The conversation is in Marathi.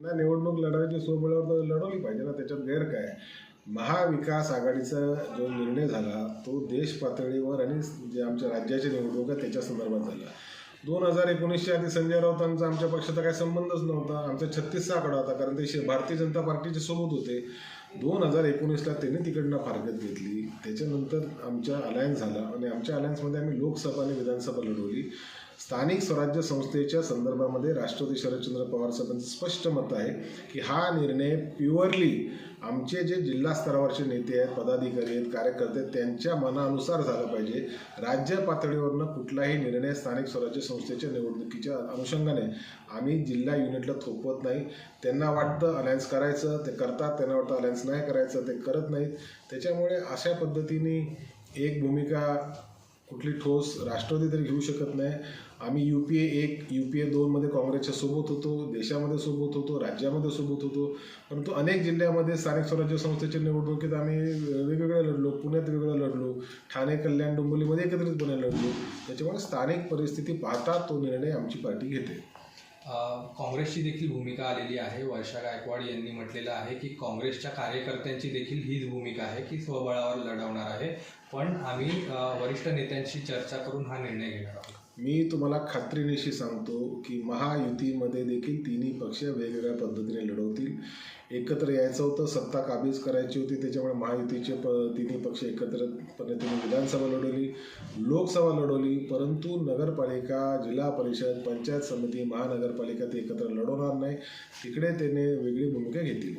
ना निवडणूक लढवायची सोय स्वबळावर तर लढवली पाहिजे ना त्याच्यात गैर काय? महाविकास आघाडीचा जो निर्णय झाला तो देश पातळीवर आणि जे आमच्या राज्याची निवडणूक आहे त्याच्या संदर्भात झाला. दोन हजार एकोणीसच्या आधी संजय राऊतांचा आमच्या पक्षाचा काही संबंधच नव्हता. आमचा छत्तीसचा आकडा होता कारण ते भारतीय जनता पार्टीच्या सोबत होते. दोन हजार एकोणीसला त्यांनी तिकडनं फारकत घेतली. त्याच्यानंतर आमच्या अलायन्स झाला आणि आमच्या अलायन्समध्ये आम्ही लोकसभा आणि विधानसभा लढवली. स्थानिक स्वराज्य संस्थेच्या संदर्भामध्ये राष्ट्रपती शरदचंद्र पवार साहेबांचं स्पष्ट मत आहे की हा निर्णय प्युअरली आमचे जे जिल्हा स्तरावरचे नेते आहेत पदाधिकारी आहेत कार्यकर्ते आहेत त्यांच्या मनानुसार झालं पाहिजे. राज्य पातळीवरनं कुठलाही निर्णय स्थानिक स्वराज्य संस्थेच्या निवडणुकीच्या अनुषंगाने आम्ही जिल्हा युनिटला थोपवत नाही. त्यांना वाटतं अलायन्स करायचं ते करतात त्यांना वाटतं अलायन्स नाही करायचं ते करत नाहीत. त्याच्यामुळे अशा पद्धतीने एक भूमिका कुठली ठोस राष्ट्रवादी तरी घेऊ शकत नाही. आम्ही यू पी ए एक यू पी ए दोनमध्ये काँग्रेसच्या सोबत होतो देशामध्ये सोबत होतो राज्यामध्ये सोबत होतो. परंतु अनेक जिल्ह्यामध्ये स्थानिक स्वराज्य संस्थेच्या निवडणुकीत आम्ही वेगवेगळे लढलो पुण्यात वेगळं लढलो ठाणे कल्याण डोंबिवलीमध्ये एकत्रितपणे लढलो. त्याच्यामुळे स्थानिक परिस्थिती पाहता तो निर्णय आमची पार्टी घेते. काँग्रेसची देखील भूमिका आलेली आहे. वर्षा गायकवाड यांनी म्हटलेलं आहे की काँग्रेसच्या कार्यकर्त्यांची देखील हीच भूमिका आहे की स्वबळावर लढवणार आहे. पण आम्ही वरिष्ठ नेत्यांशी चर्चा करून हा निर्णय घेणार आहोत. मी तुम्हाला खात्रीनेशी सांगतो की महायुतीमध्ये देखील तिन्ही पक्ष वेगवेगळ्या पद्धतीने लढवतील. एकत्र यायचं होतं सत्ता काबीज करायची होती त्याच्यामुळे महायुतीचे प तिन्ही पक्ष एकत्र पद्धतीने विधानसभा लढवली लोकसभा लढवली परंतु नगरपालिका जिल्हा परिषद पंचायत समिती महानगरपालिका ते एकत्र लढवणार नाही. तिकडे त्याने वेगळी भूमिका घेतली.